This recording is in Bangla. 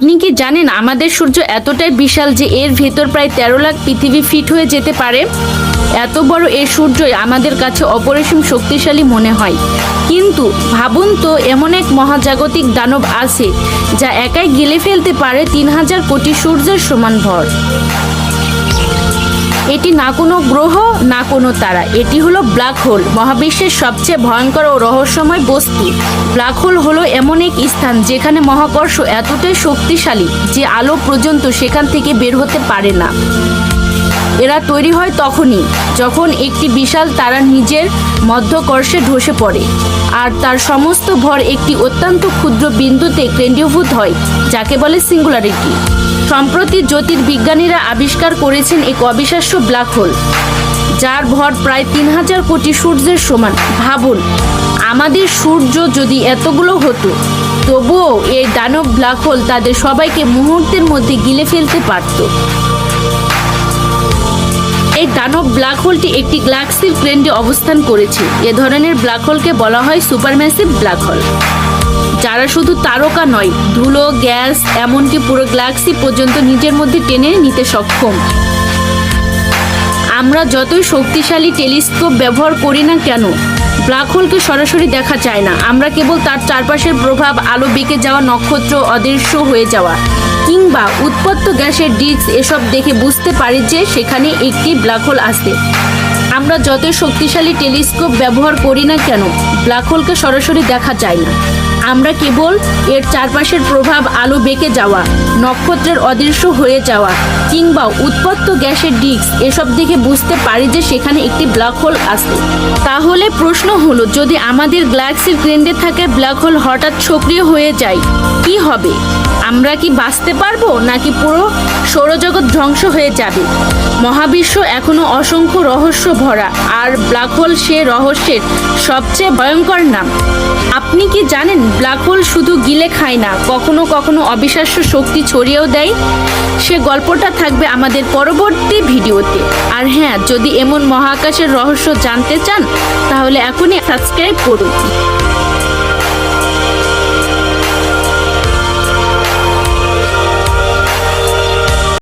আপনি কি জানেন আমাদের সূর্য এতটাই বিশাল যে এর ভেতর প্রায় তেরো লাখ পৃথিবী ফিট হয়ে যেতে পারে? এত বড় এই সূর্য আমাদের কাছে অপরিসীম শক্তিশালী মনে হয়। কিন্তু ভাবুন তো, এমন এক মহাজাগতিক দানব আছে, যা একাই গিলে ফেলতে পারে তিন হাজার কোটি সূর্যের সমান ভর। এটি না কোনো গ্রহ, না কোনো তারা। এটি হলো ব্ল্যাক হোল, মহাবিশ্বের সবচেয়ে ভয়ঙ্কর ও রহস্যময় বস্তু। ব্ল্যাক হোল হলো এমন এক স্থান যেখানে মহাকর্ষ এতটাই শক্তিশালী যে আলো পর্যন্ত সেখান থেকে বের হতে পারে না। এরা তৈরি হয় তখনই, যখন একটি বিশাল তারা নিজের মধ্যকর্ষে ধসে পড়ে আর তার সমস্ত ভর একটি অত্যন্ত ক্ষুদ্র বিন্দুতে কেন্দ্রীভূত হয়, যাকে বলে সিঙ্গুলারিটি। সম্প্রতি জ্যোতির্বিজ্ঞানীরা আবিষ্কার করেছেন এক অবিশ্বাস্য ব্ল্যাক হোল যার ভর প্রায় তিন হাজার কোটি সূর্যের সমান। ভাবুন, আমাদের সূর্য যদি এতগুলো হতো, তবুও এই দানব ব্ল্যাক হোল তাদের সবাইকে মুহূর্তের মধ্যে গিলে ফেলতে পারত। এই দানব ব্ল্যাক হোলটি একটি গ্যালাক্সির কেন্দ্রে অবস্থান করেছে। এ ধরনের ব্ল্যাক হোলকে বলা হয় সুপারম্যাসিভ ব্ল্যাক হোল যারা শুধু তারকা নয়, ধুলো, গ্যাস, এমনকি পুরো গ্যালাক্সি পর্যন্ত নিজের মধ্যে টেনে নিতে সক্ষম। আমরা যতই শক্তিশালী টেলিস্কোপ ব্যবহার করি না কেন, ব্ল্যাক হোলকে সরাসরি দেখা যায় না। আমরা কেবল তার চারপাশের প্রভাব, আলো বেঁকে যাওয়া নক্ষত্র, অদৃশ্য হয়ে যাওয়া, কিংবা উৎপত্ত গ্যাসের ডিস্ক এসব দেখে বুঝতে পারি যে সেখানে একটি ব্ল্যাক হোল আছে। আমরা যতই শক্তিশালী টেলিস্কোপ ব্যবহার করি না কেন, ব্ল্যাক হোলকে সরাসরি দেখা যায় না। আমরা কেবল এর চারপাশের প্রভাব আলো বেঁকে যাওয়া, নক্ষত্রের অদৃশ্য হয়ে যাওয়া, কিংবা উৎপত্ত গ্যাসের ডিস্ক এসব দেখে বুঝতে পারি যে সেখানে একটি ব্ল্যাক হোল আছে। তাহলে প্রশ্ন হলো, যদি আমাদের গ্যালাক্সির কেন্দ্রে থাকা ব্ল্যাক হোল হঠাৎ সক্রিয় হয়ে যায়, কি হবে? আমরা কি বাঁচতে পারব, নাকি পুরো সৌরজগৎ ধ্বংস হয়ে যাবে? মহাবিশ্ব এখনও অসংখ্য রহস্য ভরা, আর ব্ল্যাক হোল সে রহস্যের সবচেয়ে ভয়ঙ্কর নাম। আপনি কি জানেন ব্ল্যাক হোল শুধু গিলে খায় না, কখনো কখনো অবিশ্বাস্য শক্তি ছড়িয়েও দেয়। সে গল্পটা থাকবে আমাদের পরবর্তী ভিডিওতে। আর হ্যাঁ যদি এমন মহাকাশের রহস্য জানতে চান, তাহলে এখনই সাবস্ক্রাইব করুন।